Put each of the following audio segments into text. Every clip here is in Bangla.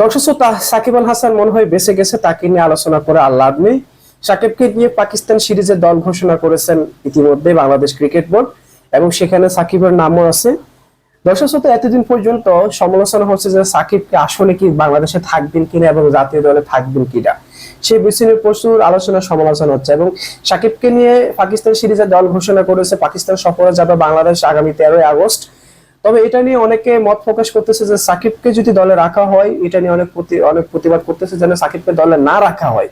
দর্শক শ্রোতা সাকিব আল হাসান মনে হয় বেঁচে গেছে, তাকে নিয়ে আলোচনা করে লাভ নেই। সাকিবকে নিয়ে পাকিস্তান সিরিজের দল ঘোষণা করেছেন ইতিমধ্যে বাংলাদেশ ক্রিকেট বোর্ড, এবং সেখানে সাকিবের নামও আছে। দর্শক শ্রোতা এতদিন পর্যন্ত সমালোচনা হচ্ছে যে সাকিবকে আসলে কি বাংলাদেশে থাকবেন কিনা এবং জাতীয় দলে থাকবেন কিনা। সেই বিষয় প্রচুর আলোচনা, সমালোচনা হচ্ছে, এবং সাকিবকে নিয়ে পাকিস্তান সিরিজের দল ঘোষণা করেছে, পাকিস্তান সফরে যাবে বাংলাদেশ আগামী তেরোই আগস্ট। তবে এটা নিয়ে অনেকে মত প্রকাশ করতেছে যে সাকিবকে যদি দলে রাখা হয়, এটা নিয়ে অনেক অনেক প্রতিবাদ করতেছে যেন সাকিবকে দলে না রাখা হয়।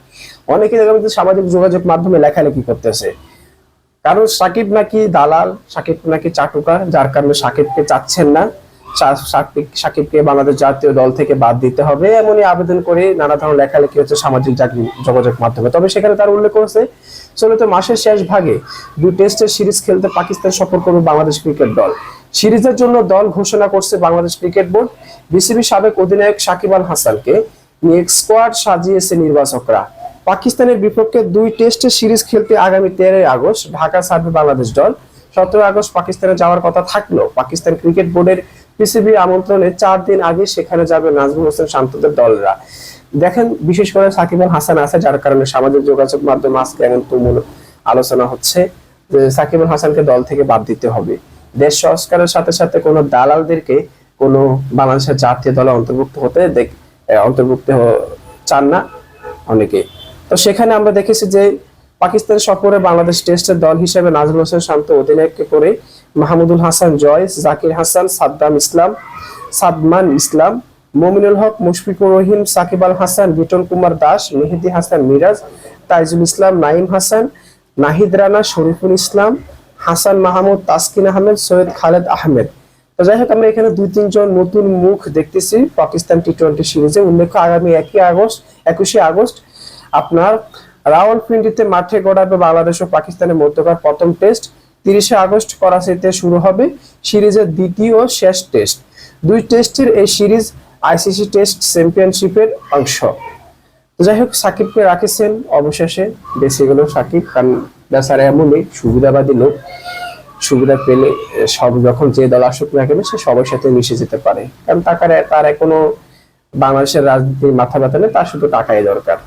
অনেকে দেখা যাচ্ছে সামাজিক যোগাযোগ মাধ্যমে লেখালেখি করতেছে। কারণ সাকিব নাকি দালাল, সাকিব নাকি চাটুকার, যার কারণে সাকিবকে চাচ্ছেন না। সাকিব, সাকিবকে বাংলাদেশ জাতীয় দল থেকে বাদ দিতে হবে। এমনই আবেদন করে নানা ধরনের লেখালেখি হচ্ছে সামাজিক যোগাযোগ মাধ্যমে। তবে সেখানে তার উল্লেখ করেছে, চলিত মাসের শেষ ভাগে দুই টেস্টের সিরিজ খেলতে পাকিস্তান সফর করবে বাংলাদেশ ক্রিকেট দল। সিরিজের জন্য দল ঘোষণা করছে বাংলাদেশ ক্রিকেট বোর্ড। বিসিবি সাবেক অধিনায়ক সাকিব আল হাসানকে নিয়ে স্কোয়াড সাজিয়েছে নির্বাচকরা। পাকিস্তানের বিপক্ষে দুই টেস্টের সিরিজ খেলতে আগামী তেরোই আগস্ট ঢাকা ছাড়বে বাংলাদেশ দল। সতেরো আগস্ট পাকিস্তানে যাওয়ার কথা থাকলেও পাকিস্তান ক্রিকেট বোর্ডের পিসিবি আমন্ত্রণে চার দিন আগে সেখানে যাবে নাজমুল হোসেন শান্তদের দলরা। দেখেন, বিশেষ করে সাকিব আল হাসান আছে, যার কারণে সামাজিক যোগাযোগ মাধ্যমে আজকে এমন তুমুল আলোচনা হচ্ছে যে সাকিব আল হাসানকে দল থেকে বাদ দিতে হবে। দেশ সংস্কারের সাথে সাথে কোনো দালালদেরকে কোনো বাংলাদেশের জাতীয় দলে অন্তর্ভুক্ত হতে অন্তর্ভুক্ত চান না অনেকে। তো সেখানে আমরা দেখেছি যে পাকিস্তান সফরে বাংলাদেশ টেস্টের দল হিসেবে নাজমুল হোসেন শান্ত অধিনায়ককে করে মাহমুদুল হাসান জয়, জাকির হাসান, সাদ্দাম ইসলাম, সাদমান ইসলাম, মমিনুল হক, মুশফিকুর রহিম, সাকিব আল হাসান, বিটল কুমার দাস, মেহেদি হাসান মিরাজ, তাইজুল ইসলাম নাইম হাসান, নাহিদ রানা, শরীফুল ইসলাম হাসান মাহমুদ, তাসকিন আহমেদ, সৈয়দ খালেদ আহমেদ। তো যাই হোক, আমরা এখানে দুই, তিনজন নতুন মুখ দেখতেছি পাকিস্তান টি টোয়েন্টি সিরিজে। উল্লেখ্য, আগামী একই আগস্ট, একুশে আগস্ট আপনার রাওয়ালপিন্ডিতে মাঠে গড়াবে বাংলাদেশ ও পাকিস্তানের মধ্যকার প্রথম টেস্ট। তিরিশে আগস্ট করাচিতে শুরু হবে সিরিজের দ্বিতীয় শেষ টেস্ট। দুই টেস্টের এই সিরিজ আইসিসি টেস্ট চ্যাম্পিয়নশিপের অংশ। যাই হোক, সাকিবকে রাখেছেন অবশেষে। বেঁচে গেল সাকিব কারণ বেচারা এমনই সুবিধাবাদী লোক, সুবিধা পেলে সব যখন যে দল আসুক না কেন, সে সবার সাথে মিশে যেতে পারে। কারণ টাকার তার কোনো বাংলাদেশের রাজনীতির মাথা ব্যথা নেই, তার শুধু টাকাই দরকার।